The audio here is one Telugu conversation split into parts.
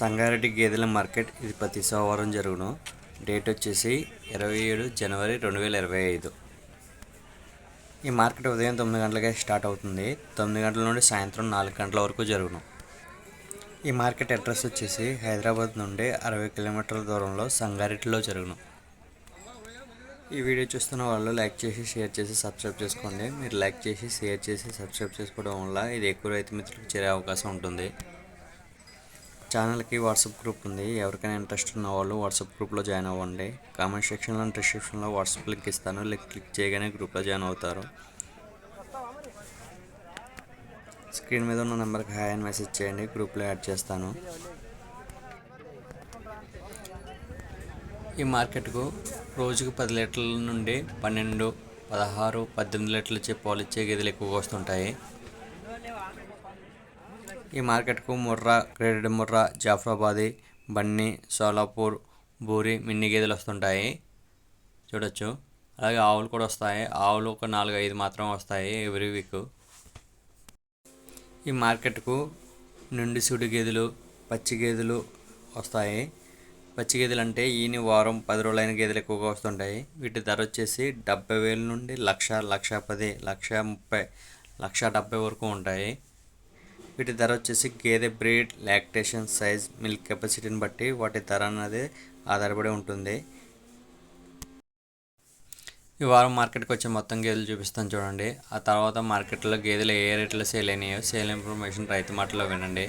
సంగారెడ్డి గేదెల మార్కెట్ ఇది ప్రతి సోమవారం జరుగును. డేట్ వచ్చేసి ఇరవై ఏడు జనవరి రెండు వేల ఇరవై ఐదు. ఈ మార్కెట్ ఉదయం తొమ్మిది గంటలకే స్టార్ట్ అవుతుంది. తొమ్మిది గంటల నుండి సాయంత్రం నాలుగు గంటల వరకు జరుగును. ఈ మార్కెట్ అడ్రస్ వచ్చేసి హైదరాబాద్ నుండి అరవై కిలోమీటర్ల దూరంలో సంగారెడ్డిలో జరుగును. ఈ వీడియో చూస్తున్న వాళ్ళు లైక్ చేసి షేర్ చేసి సబ్స్క్రైబ్ చేసుకోండి. మీరు లైక్ చేసి షేర్ చేసి సబ్స్క్రైబ్ చేసుకోవడం వల్ల ఇది ఎక్కువ రైతు మిత్రులకు చేరే అవకాశం ఉంటుంది. ఛానల్కి వాట్సాప్ గ్రూప్ ఉంది. ఎవరికైనా ఇంట్రెస్ట్ ఉన్న వాళ్ళు వాట్సాప్ గ్రూప్లో జాయిన్ అవ్వండి. కామెంట్ సెక్షన్లో డిస్క్రిప్షన్లో వాట్సాప్ లింక్ ఇస్తాను. లింక్ క్లిక్ చేయగానే గ్రూప్లో జాయిన్ అవుతారు. స్క్రీన్ మీద ఉన్న నెంబర్కి హాయ్ అని మెసేజ్ చేయండి. గ్రూప్లో యాడ్ చేస్తాను. ఈ మార్కెట్కు రోజుకు పది లీటర్ల నుండి పన్నెండు పదహారు పద్దెనిమిది లీటర్లు ఇచ్చే పాలు ఇచ్చే గేదెలు ఎక్కువగా వస్తుంటాయి. ఈ మార్కెట్కు ముర్రా క్రెడిట్ ముర్రా జాఫ్రాబాది బన్నీ సోలాపూర్ బూరి మిన్ని గేదెలు వస్తుంటాయి. చూడొచ్చు. అలాగే ఆవులు కూడా వస్తాయి. ఆవులు ఒక నాలుగు ఐదు మాత్రం వస్తాయి ఎవ్రీ వీక్. ఈ మార్కెట్కు నుండి సుడి గేదెలు పచ్చి గేదెలు వస్తాయి. పచ్చి గేదెలు అంటే ఈని వారం పది రోజులైన గేదెలు ఎక్కువగా వస్తుంటాయి. వీటి ధర వచ్చేసి డెబ్బై వేల నుండి లక్ష లక్ష పది లక్ష ముప్పై లక్ష డెబ్బై వరకు ఉంటాయి. వీటి ధర వచ్చేసి గేదె బ్రీడ్ లాక్టేషన్ సైజ్ మిల్క్ కెపాసిటీని బట్టి వాటి ధర అనేది ఆధారపడి ఉంటుంది ఈ వారం మార్కెట్కి వచ్చే మొత్తం గేదెలు చూపిస్తాను చూడండి ఆ తర్వాత మార్కెట్లో గేదెలు ఏ రేట్లో సేల్ అయినాయో సేల్ ఇన్ఫర్మేషన్ రైతు మాటలో వినండి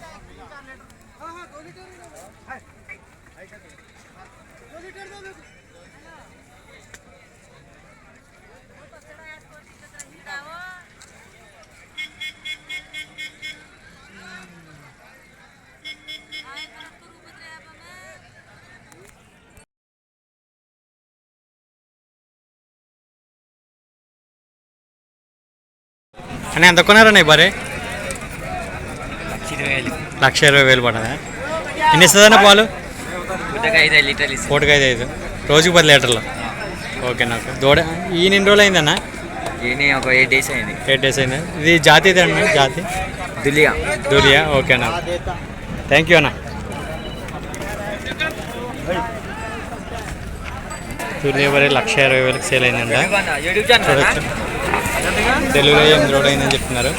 అని ఎంత కొన్నారన్న ఈ బరే లక్ష ఇరవై వేలు పడదా ఎన్ని ఇస్తుందన్న పాలు? పూటకి ఐదు ఐదు రోజుకి పది లీటర్లు. ఓకే నాకు. దూడ ఈ ఎన్ని రోజులు అయిందన్న? ఒక ఎయిట్ డేస్ అయింది. ఎయిట్ డేస్ అయింది? ఇది జాతి అన్న? జాతి? దులియా. దూలియా? ఓకే అన్న థ్యాంక్ యూ అన్న. బరే లక్ష ఇరవై వేలకు సేల్ అయిందండి చూడొచ్చు. డెలివరీ ఎనిమిది రోజులు అయిందని చెప్తున్నారు.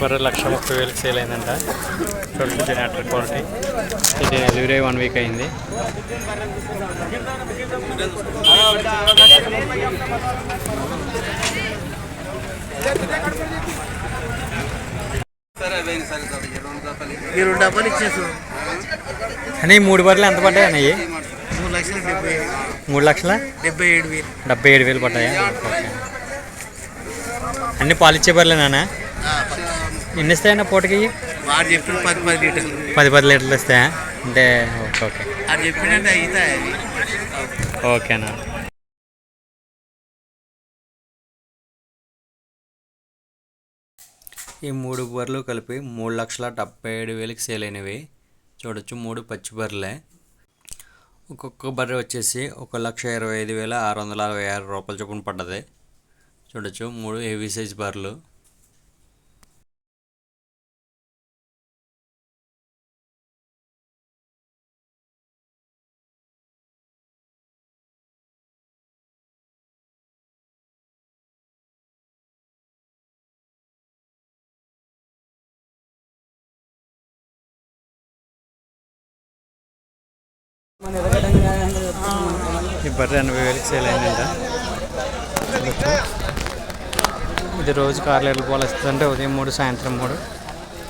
బర్రె లక్ష ముప్పై వేలకు సేల్ అయిందంట. చూడొచ్చు జెనరేటర్ క్వాలిటీ. ఇది డెలివరీ వన్ వీక్ అయింది. ఈ రెండు డబ్బాలు ఇచ్చేసు అని మూడు బర్రెలు ఎంత పడ్డాయి అన్నయ్యి? మూడు లక్షల డెబ్బై ఏడు వేలు. డెబ్బై ఏడు వేలు పడ్డాయా? అన్ని పాలిచ్చే ఎన్ని ఇస్తాయన్న పూటకి? వాడు చెప్పిన పది పది లీటర్లు. పది పది లీటర్లు ఇస్తాయా? అంటే ఓకే ఓకే. వాడు చెప్పినట్టు అవుతాయి అవి. ఓకేనా ఈ మూడు బర్రెలు కలిపి మూడు లక్షల డెబ్బై ఏడు వేలకి సేల్ అయినవి. చూడొచ్చు మూడు పచ్చి బర్రెలే. ఒక్కొక్క బర్రె వచ్చేసి ఒక లక్ష ఇరవై ఐదు వేల ఆరు వందల అరవై ఆరు రూపాయల చొప్పున పడ్డది. చూడొచ్చు మూడు హెవీ సైజ్ బర్రెలు. ఈ బర్రె ఎనభై వేలకి సేల్ అయిందంట. ఇది రోజుకి ఆరు లీటర్ల పాలు ఇస్తుందంటే ఉదయం మూడు సాయంత్రం మూడు.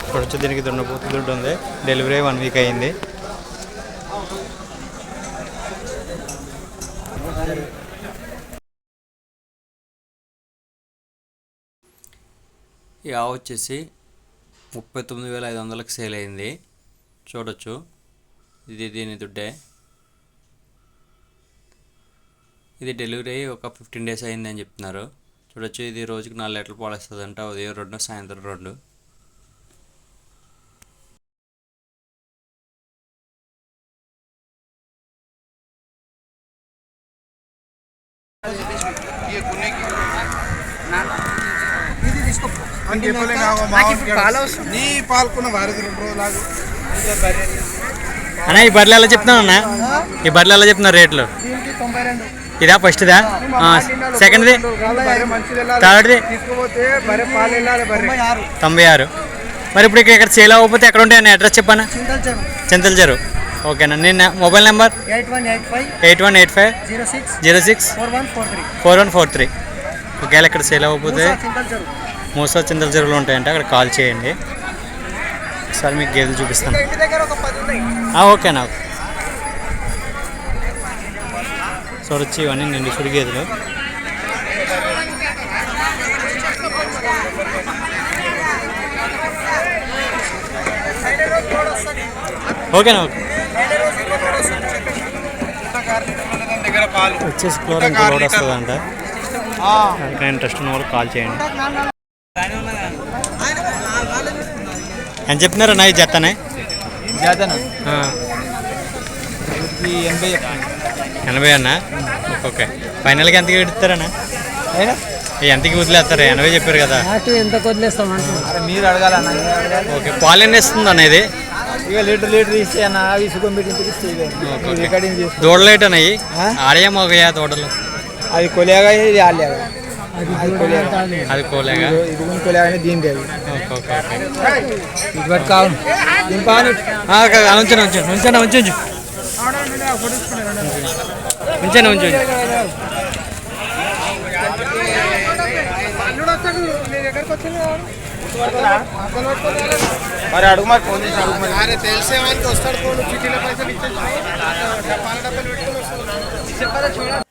చూడొచ్చు దీనికి దున్నపోతు దుడ్డు ఉంది. డెలివరీ వన్ వీక్ అయింది. ఈ ఆవు వచ్చేసి ముప్పై తొమ్మిది వేల ఐదు వందలకు సేల్ అయింది. చూడొచ్చు. ఇది దీని దుడ్డే. ఇది డెలివరీ అయ్యి ఒక ఫిఫ్టీన్ డేస్ అయిందని చెప్తున్నారు. చూడొచ్చు ఇది రోజుకి నాలుగు లీటర్లు పాలు ఇస్తుందంట ఉదయం రెండు సాయంత్రం రెండు. అన్న ఈ బర్రెలు ఎలా చెప్తున్నావు అన్న? ఈ బర్రెలు ఎలా చెప్తున్నారు రేట్లు? ఇదా ఫస్ట్దా సెకండ్ది. థర్డ్ది? తొంభై ఆరు. మరి ఇప్పుడు ఇక్కడ సేల్ అవ్వకపోతే ఎక్కడ ఉంటాయన్న అడ్రస్ చెప్పానా? చింతల చెరువు ఓకేనా నిన్న mobile number eight one eight five zero six four one four three ఒకవేళ ఇక్కడ సేల్ అవ్వకపోతే మూసా చింతల చెరువులు ఉంటాయంటే. అక్కడ కాల్ చేయండి. ఒకసారి మీకు గేదెలు చూపిస్తాను. ఇంటి దగ్గర చూడొచ్చు ఇవన్నీ నిండు సుడి గేదెలు ఓకేనా? ఓకే వచ్చేసి ఇంకా రోడ్ వస్తుందంట. అందుకని ఇంట్రెస్ట్ ఉన్న వాళ్ళు కాల్ చేయండి. ఎంత చెప్తున్నారా నా జాతనా? ఆ, ఎనభై ఎనభై అన్న? ఓకే. ఫైనల్గా ఎంతకి పెడతారన్నా ఎంతకి వదిలేస్తారు? ఎనభై చెప్పారు కదా. ఎంత వదిలేస్తాం మీరు అడగాలన్న నేను అడగాలి. ఓకే పాలు ఎన్ని ఇస్తుంది అన్న ఇది? ఇక లీటర్ లీటర్ ఇస్తే అన్న పెట్టి రికార్డింగ్ దూడలు ఏంటి అన్నయ్యి ఆ? ఆడయా మోగయా దూడలు? అది కొలేగా ఇది ఆలేగా అది కొలేగా. అది కోలేగా? ఇది కొలేగానే దీని అది. ఓకే ఓకే ఆ, ఉంచండి ఉంచండి. ఉంచండి ఉంచు ఉంచు ఉంచండి. ఉంచు ఉంచు. మరి అడుగు మరి ఫోన్ చేసి అడుగు మరి. అరే తెలిసే వానికి వస్తాడు ఫోన్ చిట్టీల పైసలు ఇచ్చేసి. పాల డబ్బాలు పెట్టుకొని వస్తాడు. చెప్పదా చూడండి